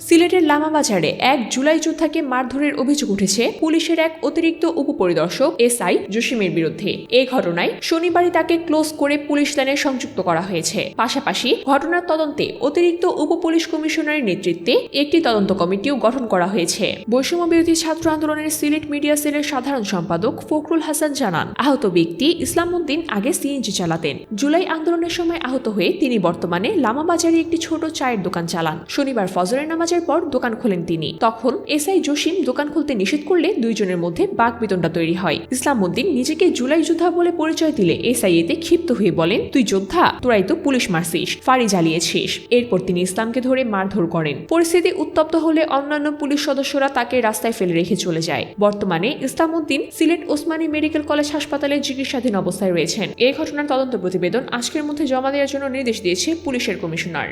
সিলেটের লামাবাজারে এক জুলাই যোদ্ধাকে মারধরের অভিযোগ উঠেছে পুলিশের এক অতিরিক্ত উপপরিদর্শক এসআই জসিমের বিরুদ্ধে। এ ঘটনায় শনিবারই তাকে ক্লোজ করে পুলিশ লাইনে সংযুক্ত করা হয়েছে। পাশাপাশি ঘটনার তদন্তে অতিরিক্ত উপপুলিশ কমিশনারের নেতৃত্বে একটি তদন্ত কমিটিও গঠন করা হয়েছে। বৈষম্য বিরোধী ছাত্র আন্দোলনের সিলেট মিডিয়া সেলের সাধারণ সম্পাদক ফখরুল হাসান জানান, আহত ব্যক্তি ইসলাম উদ্দিন আগে সিএনজি চালাতেন। জুলাই আন্দোলনের সময় আহত হয়ে তিনি বর্তমানে লামাবাজারে একটি ছোট চায়ের দোকান চালান। শনিবার ফজরের নামাজের পর দোকান খোলেন তিনি। তখন এসআই জসিম দোকান খুলতে নিষেধ করলে দুইজনের মধ্যে বাক বিতণ্ডা তৈরি হয়। ইসলাম উদ্দিন নিজেকে জুলাই যোদ্ধা বলে পরিচয় দিলে এসআই এতে ক্ষিপ্ত হয়ে বলেন, তুই যোদ্ধা, তোরাই তো পুলিশ মারছিস, ফাঁড়ি জ্বালিয়েছিস। এরপর তিনি ইসলামকে ধরে মারধর করেন। পরিস্থিতি উত্তপ্ত হলে অন্যান্য পুলিশ সদস্যরা তাকে রাস্তায় ফেলে রেখে চলে যায়। বর্তমানে ইসলাম উদ্দিন সিলেট ওসমানী মেডিকেল কলেজ হাসপাতালে চিকিৎসাধীন অবস্থায় রয়েছেন। এই ঘটনার তদন্ত প্রতিবেদন আজকের মধ্যে জমা দেওয়ার জন্য নির্দেশ দিয়েছে পুলিশের কমিশনার।